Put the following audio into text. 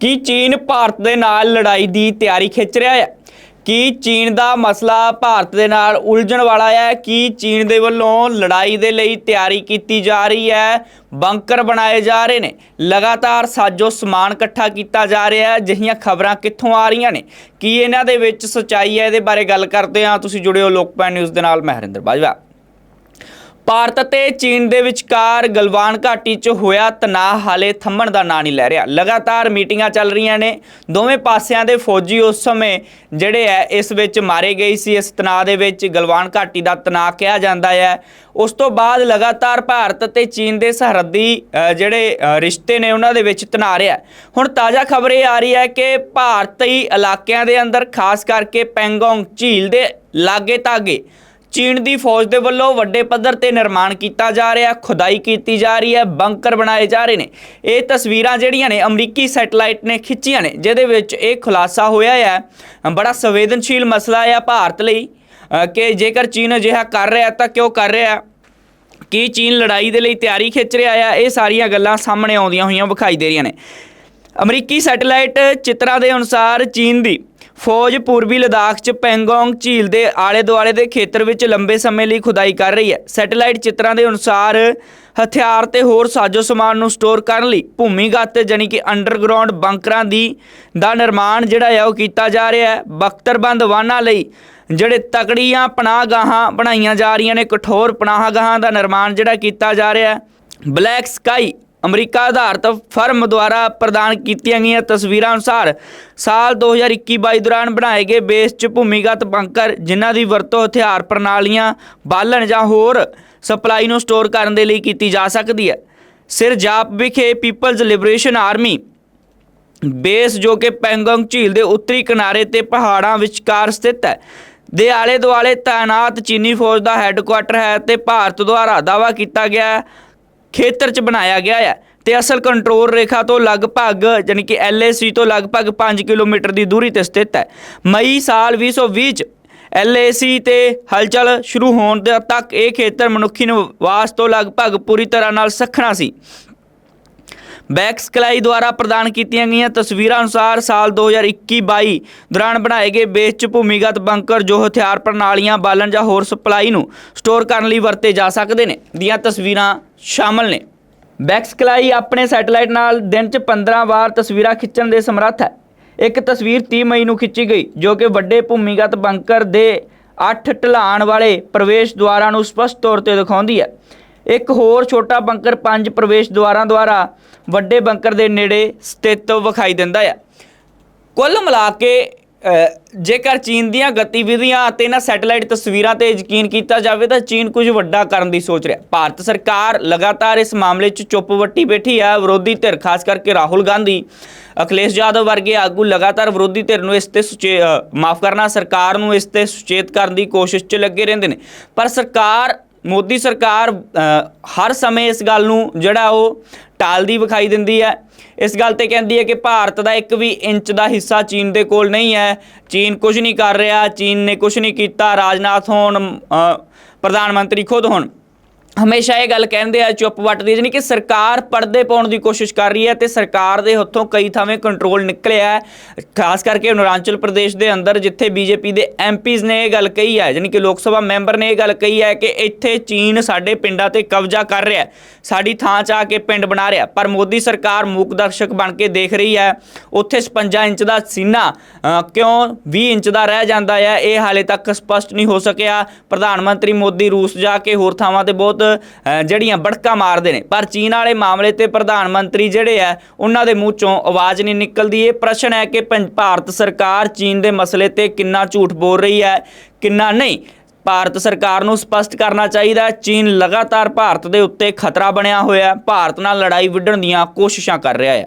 ਕੀ ਚੀਨ ਭਾਰਤ ਦੇ ਨਾਲ ਲੜਾਈ ਦੀ ਤਿਆਰੀ ਖਿੱਚ ਰਿਹਾ ਹੈ? ਕੀ ਚੀਨ ਦਾ ਮਸਲਾ ਭਾਰਤ ਦੇ ਨਾਲ ਉਲਝਣ ਵਾਲਾ ਹੈ? ਕੀ ਚੀਨ ਦੇ ਵੱਲੋਂ ਲੜਾਈ ਦੇ ਲਈ ਤਿਆਰੀ ਕੀਤੀ ਜਾ ਰਹੀ ਹੈ? ਬੰਕਰ ਬਣਾਏ ਜਾ ਰਹੇ ਨੇ। ਲਗਾਤਾਰ ਸਾਜੋ ਸਮਾਨ ਇਕੱਠਾ ਕੀਤਾ ਜਾ ਰਿਹਾ ਹੈ। ਜਿਹੀਆਂ ਖਬਰਾਂ ਕਿੱਥੋਂ ਆ ਰਹੀਆਂ ਨੇ? ਕੀ ਇਹਨਾਂ ਦੇ ਵਿੱਚ ਸਚਾਈ ਹੈ? ਇਹਦੇ ਬਾਰੇ ਗੱਲ ਕਰਦੇ ਹਾਂ। ਤੁਸੀਂ ਜੁੜਿਓ ਲੋਕਪਾਲ ਨਿਊਜ਼ ਦੇ ਨਾਲ। ਮੈਂ ਹਰਿੰਦਰ ਬਾਜਵਾ। ਭਾਰਤ ਅਤੇ ਚੀਨ ਦੇ ਵਿਚਕਾਰ ਗਲਵਾਨ ਘਾਟੀ 'ਚ ਹੋਇਆ ਤਣਾਅ ਹਾਲੇ ਥੰਮਣ ਦਾ ਨਾਂ ਨਹੀਂ ਲੈ ਰਿਹਾ। ਲਗਾਤਾਰ ਮੀਟਿੰਗਾਂ ਚੱਲ ਰਹੀਆਂ ਨੇ। ਦੋਵੇਂ ਪਾਸਿਆਂ ਦੇ ਫੌਜੀ ਉਸ ਸਮੇਂ ਜਿਹੜੇ ਐ, ਇਸ ਵਿੱਚ ਮਾਰੇ ਗਏ ਸੀ। ਇਸ ਤਣਾਅ ਦੇ ਵਿੱਚ ਗਲਵਾਨ ਘਾਟੀ ਦਾ ਤਣਾਅ ਕਿਹਾ ਜਾਂਦਾ ਹੈ ਉਸ ਤੋਂ ਬਾਅਦ ਲਗਾਤਾਰ ਭਾਰਤ ਅਤੇ ਚੀਨ ਦੇ ਸਰਹੱਦੀ ਜਿਹੜੇ ਰਿਸ਼ਤੇ ਨੇ ਉਹਨਾਂ ਦੇ ਵਿੱਚ ਤਣਾਅ ਰਿਹਾ। ਹੁਣ ਤਾਜ਼ਾ ਖਬਰ ਇਹ ਆ ਰਹੀ ਹੈ ਕਿ ਭਾਰਤੀ ਇਲਾਕਿਆਂ ਦੇ ਅੰਦਰ, ਖਾਸ ਕਰਕੇ ਪੈਂਗੋਂਗ ਝੀਲ ਦੇ ਲਾਗੇ ਤਾਗੇ ਚੀਨ ਦੀ ਫੌਜ ਦੇ ਵੱਲੋਂ ਵੱਡੇ ਪੱਧਰ ਤੇ ਨਿਰਮਾਣ ਕੀਤਾ ਜਾ ਰਿਹਾ, ਖੁਦਾਈ ਕੀਤੀ ਜਾ ਰਹੀ ਹੈ, ਬੰਕਰ ਬਣਾਏ ਜਾ ਰਹੇ ਨੇ। ਇਹ ਤਸਵੀਰਾਂ ਜਿਹੜੀਆਂ ਨੇ, ਅਮਰੀਕੀ ਸੈਟੇਲਾਈਟ ਨੇ ਖਿੱਚੀਆਂ ਨੇ, ਜਿਹਦੇ ਵਿੱਚ ਇਹ ਖੁਲਾਸਾ ਹੋਇਆ ਹੈ ਬੜਾ ਸੰਵੇਦਨਸ਼ੀਲ ਮਸਲਾ ਹੈ ਭਾਰਤ ਲਈ। ਕਿ ਜੇਕਰ ਚੀਨ ਅਜਿਹਾ ਕਰ ਰਿਹਾ, ਤਾਂ ਕਿਉਂ ਕਰ ਰਿਹਾ? ਕੀ ਚੀਨ ਲੜਾਈ ਦੇ ਲਈ ਤਿਆਰੀ ਖਿੱਚ ਰਿਹਾ ਹੈ ਇਹ ਸਾਰੀਆਂ ਗੱਲਾਂ ਸਾਹਮਣੇ ਆਉਂਦੀਆਂ ਹੋਈਆਂ ਵਿਖਾਈ ਦੇ ਰਹੀਆਂ ਨੇ। ਅਮਰੀਕੀ ਸੈਟੇਲਾਈਟ ਚਿੱਤਰਾਂ ਦੇ ਅਨੁਸਾਰ ਚੀਨ ਦੀ ਫੌਜ ਪੂਰਬੀ ਲਦਾਖ 'ਚ ਪੈਂਗੋਂਗ ਝੀਲ ਦੇ ਆਲੇ-ਦੁਆਲੇ ਦੇ ਖੇਤਰ ਵਿੱਚ ਲੰਬੇ ਸਮੇਂ ਲਈ ਖੁਦਾਈ ਕਰ ਰਹੀ ਹੈ। ਸੈਟੇਲਾਈਟ ਚਿੱਤਰਾਂ ਦੇ ਅਨੁਸਾਰ ਹਥਿਆਰ ਤੇ ਹੋਰ ਸਾਜ਼ੋ ਸਮਾਨ ਨੂੰ ਸਟੋਰ ਕਰਨ ਲਈ ਭੂਮੀਗਤ ਜਾਨੀ ਕਿ ਅੰਡਰਗਰਾਉਂਡ ਬੰਕਰਾਂ ਦੀ ਦਾ ਨਿਰਮਾਣ ਜਿਹੜਾ ਹੈ ਉਹ ਕੀਤਾ ਜਾ ਰਿਹਾ ਹੈ। ਬਖਤਰਬੰਦ ਵਾਹਨਾਂ ਲਈ ਜਿਹੜੇ ਤਕੜੀਆਂ ਪਨਾਹਗਾਹਾਂ ਬਣਾਈਆਂ ਜਾ ਰਹੀਆਂ ਨੇ, ਕਠੋਰ ਪਨਾਹਗਾਹਾਂ ਦਾ ਨਿਰਮਾਣ ਜਿਹੜਾ ਕੀਤਾ ਜਾ ਰਿਹਾ ਹੈ। ਬਲੈਕ ਸਕਾਈ ਅਮਰੀਕਾ ਆਧਾਰਿਤ ਫਰਮ ਦੁਆਰਾ ਪ੍ਰਦਾਨ ਕੀਤੀਆਂ ਗਈਆਂ ਤਸਵੀਰਾਂ ਅਨੁਸਾਰ ਸਾਲ 2021-22 ਦੌਰਾਨ ਬਣਾਏ ਗਏ ਬੇਸ 'ਚ ਭੂਮੀਗਤ ਬੰਕਰ ਜਿਨ੍ਹਾਂ ਦੀ ਵਰਤੋਂ ਹਥਿਆਰ ਪ੍ਰਣਾਲੀਆਂ, ਬਾਲਣ ਜਾਂ ਹੋਰ ਸਪਲਾਈ ਨੂੰ ਸਟੋਰ ਕਰਨ ਦੇ ਲਈ ਕੀਤੀ ਜਾ ਸਕਦੀ ਹੈ। ਸਿਰਜਾਪ ਵਿਖੇ ਪੀਪਲਜ਼ ਲਿਬਰੇਸ਼ਨ ਆਰਮੀ ਬੇਸ ਜੋ ਕਿ ਪੈਂਗੋਂਗ ਝੀਲ ਦੇ ਉੱਤਰੀ ਕਿਨਾਰੇ ਤੇ ਪਹਾੜਾਂ ਵਿਚਕਾਰ ਸਥਿਤ ਹੈ। ਦੇ ਆਲੇ ਦੁਆਲੇ ਤਾਇਨਾਤ ਚੀਨੀ ਫੌਜ ਦਾ ਹੈੱਡਕੁਆਟਰ ਹੈ ਤੇ ਭਾਰਤ ਦੁਆਰਾ ਦਾਅਵਾ ਕੀਤਾ ਗਿਆ ਖੇਤਰ 'ਚ ਬਣਾਇਆ ਗਿਆ ਹੈ ਤੇ ਅਸਲ ਕੰਟਰੋਲ ਰੇਖਾ ਤੋਂ ਲਗਭਗ ਯਾਨੀ ਕਿ ਐਲਏਸੀ ਤੋਂ ਲਗਭਗ 5 ਕਿਲੋਮੀਟਰ ਦੀ ਦੂਰੀ ਤੇ ਸਥਿਤ ਹੈ। ਮਈ ਸਾਲ 2020 'ਚ ਐਲਏਸੀ ਤੇ ਹਲਚਲ ਸ਼ੁਰੂ ਹੋਣ ਤੱਕ ਇਹ ਖੇਤਰ ਮਨੁੱਖੀ ਨਿਵਾਸ ਤੋਂ ਲਗਭਗ ਪੂਰੀ ਤਰ੍ਹਾਂ ਨਾਲ ਸੱਖਣਾ ਸੀ। ਬੈਕ ਸਕਲਾਈ ਦੁਆਰਾ ਪ੍ਰਦਾਨ ਕੀਤੀਆਂ ਗਈਆਂ ਤਸਵੀਰਾਂ ਅਨੁਸਾਰ ਸਾਲ 2021-22 ਦੌਰਾਨ ਬਣਾਏ ਗਏ ਬੇਸ 'ਚ ਭੂਮੀਗਤ ਬੰਕਰ ਜੋ ਹਥਿਆਰ ਪ੍ਰਣਾਲੀਆਂ, ਬਾਲਣ ਜਾਂ ਹੋਰ ਸਪਲਾਈ ਨੂੰ ਸਟੋਰ ਕਰਨ ਲਈ ਵਰਤੇ ਜਾ ਸਕਦੇ ਨੇ, ਦੀਆਂ ਤਸਵੀਰਾਂ ਸ਼ਾਮਲ ਨੇ। ਬੈਕ ਸਕਲਾਈ ਆਪਣੇ ਸੈਟੇਲਾਈਟ ਨਾਲ ਦਿਨ 'ਚ 15 ਵਾਰ ਤਸਵੀਰਾਂ ਖਿੱਚਣ ਦੇ ਸਮਰੱਥ ਹੈ। ਇੱਕ ਤਸਵੀਰ 30 ਮਈ ਨੂੰ ਖਿੱਚੀ ਗਈ, ਜੋ ਕਿ ਵੱਡੇ ਭੂਮੀਗਤ ਬੰਕਰ ਦੇ 8 ਢਲਾਣ ਵਾਲੇ ਪ੍ਰਵੇਸ਼ ਦੁਆਰਾਂ ਨੂੰ ਸਪਸ਼ਟ ਤੌਰ ਤੇ ਦਿਖਾਉਂਦੀ ਹੈ। ਇੱਕ ਹੋਰ ਛੋਟਾ ਬੰਕਰ ਪੰਜ ਪ੍ਰਵੇਸ਼ ਦੁਆਰਾਂ ਦੁਆਰਾ ਵੱਡੇ ਬੰਕਰ ਦੇ ਨੇੜੇ ਸਥਿਤ ਵਿਖਾਈ ਦਿੰਦਾ ਹੈ ਕੁੱਲ ਮਿਲਾ ਕੇ ਜੇਕਰ ਚੀਨ ਦੀਆਂ ਗਤੀਵਿਧੀਆਂ ਅਤੇ ਇਹਨਾਂ ਸੈਟੇਲਾਈਟ ਤਸਵੀਰਾਂ ਤੇ ਯਕੀਨ ਕੀਤਾ ਜਾਵੇ ਤਾਂ ਚੀਨ ਕੁਝ ਵੱਡਾ ਕਰਨ ਦੀ ਸੋਚ ਰਿਹਾ। ਭਾਰਤ ਸਰਕਾਰ ਲਗਾਤਾਰ ਇਸ ਮਾਮਲੇ 'ਚ ਚੁੱਪ ਵੱਟੀ ਬੈਠੀ ਹੈ ਵਿਰੋਧੀ ਧਿਰ, ਖਾਸ ਕਰਕੇ ਰਾਹੁਲ ਗਾਂਧੀ, ਅਖਿਲੇਸ਼ ਯਾਦਵ ਵਰਗੇ ਆਗੂ ਲਗਾਤਾਰ ਵਿਰੋਧੀ ਧਿਰ ਨੂੰ ਇਸ ਤੇ ਸੁਚੇ ਮਾਫ ਕਰਨਾ, ਸਰਕਾਰ ਨੂੰ ਇਸ ਤੇ ਸੁਚੇਤ ਕਰਨ ਦੀ ਕੋਸ਼ਿਸ਼ 'ਚ ਲੱਗੇ ਰਹਿੰਦੇ ਨੇ। ਪਰ ਸਰਕਾਰ ਮੋਦੀ ਸਰਕਾਰ ਹਰ ਸਮੇਂ ਇਸ ਗੱਲ ਨੂੰ ਜਿਹੜਾ ਉਹ ਟਾਲਦੀ ਵਿਖਾਈ ਦਿੰਦੀ ਹੈ। ਇਸ ਗੱਲ ਤੇ ਕਹਿੰਦੀ ਹੈ ਕਿ ਭਾਰਤ ਦਾ ਇੱਕ ਵੀ ਇੰਚ ਦਾ ਹਿੱਸਾ ਚੀਨ ਦੇ ਕੋਲ ਨਹੀਂ ਹੈ। ਚੀਨ ਕੁਝ ਨਹੀਂ ਕਰ ਰਿਹਾ, ਚੀਨ ਨੇ ਕੁਝ ਨਹੀਂ ਕੀਤਾ। ਰਾਜਨਾਥ ਹੋਣ ਪ੍ਰਧਾਨ ਮੰਤਰੀ ਖੁਦ ਹੋਣ। ਹਮੇਸ਼ਾ ਇਹ ਗੱਲ ਕਹਿੰਦੇ ਆ, ਚੁੱਪ ਵੱਟਦੀ ਜਾਨੀ ਕਿ ਸਰਕਾਰ ਪਰਦੇ ਪਾਉਣ ਦੀ ਕੋਸ਼ਿਸ਼ ਕਰ ਰਹੀ ਹੈ ਤੇ ਸਰਕਾਰ ਦੇ ਹੱਥੋਂ ਕਈ ਥਾਵੇਂ ਕੰਟਰੋਲ ਨਿਕਲਿਆ ਹੈ। ਖਾਸ ਕਰਕੇ ਅਰੁਣਾਚਲ ਪ੍ਰਦੇਸ਼ ਦੇ ਅੰਦਰ, ਜਿੱਥੇ ਬੀਜੇਪੀ ਦੇ ਐਮਪੀਜ਼ ਨੇ ਇਹ ਗੱਲ ਕਹੀ ਹੈ ਜਾਨੀ ਕਿ ਲੋਕ ਸਭਾ ਮੈਂਬਰ ਨੇ ਇਹ ਗੱਲ ਕਹੀ ਹੈ ਕਿ ਇੱਥੇ ਚੀਨ ਸਾਡੇ ਪਿੰਡਾਂ ਤੇ ਕਬਜ਼ਾ ਕਰ ਰਿਹਾ ਸਾਡੀ ਥਾਂ 'ਚ ਆ ਕੇ ਪਿੰਡ ਬਣਾ ਰਿਹਾ ਪਰ ਮੋਦੀ ਸਰਕਾਰ ਮੂਕ ਦਰਸ਼ਕ ਬਣ ਕੇ ਦੇਖ ਰਹੀ ਹੈ, ਉੱਥੇ 56 ਇੰਚ ਦਾ ਸੀਨਾ ਕਿਉਂ 20 ਇੰਚ ਦਾ ਰਹਿ ਜਾਂਦਾ ਹੈ, ਇਹ ਹਾਲੇ ਤੱਕ ਸਪਸ਼ਟ ਨਹੀਂ ਹੋ ਸਕਿਆ। ਪ੍ਰਧਾਨ ਮੰਤਰੀ ਮੋਦੀ ਰੂਸ ਜਾ ਕੇ ਹੋਰ ਥਾਵਾਂ ਤੇ ਬਹੁਤ ਅ, ਜਿਹੜੀਆਂ ਬੜਕਾ ਮਾਰਦੇ ਨੇ। ਪਰ ਚੀਨ ਵਾਲੇ ਮਾਮਲੇ ਤੇ ਪ੍ਰਧਾਨ ਮੰਤਰੀ ਜਿਹੜੇ ਆ ਉਹਨਾਂ ਦੇ ਮੂੰਹ ਚੋਂ ਆਵਾਜ਼ ਨਹੀਂ ਨਿਕਲਦੀ। ਇਹ ਪ੍ਰਸ਼ਨ ਹੈ ਕਿ ਪੰ- ਭਾਰਤ ਸਰਕਾਰ ਚੀਨ ਦੇ ਮਸਲੇ ਤੇ ਕਿੰਨਾ ਝੂਠ ਬੋਲ ਰਹੀ ਹੈ ਕਿੰਨਾ ਨਹੀਂ? ਭਾਰਤ ਸਰਕਾਰ ਨੂੰ ਸਪਸ਼ਟ ਕਰਨਾ ਚਾਹੀਦਾ ਹੈ ਚੀਨ ਲਗਾਤਾਰ ਭਾਰਤ ਦੇ ਉੱਤੇ ਖਤਰਾ ਬਣਿਆ ਹੋਇਆ ਹੈ ਭਾਰਤ ਨਾਲ ਲੜਾਈ ਵਿੱਢਣ ਦੀਆਂ ਕੋਸ਼ਿਸ਼ਾਂ ਕਰ ਰਿਹਾ ਹੈ।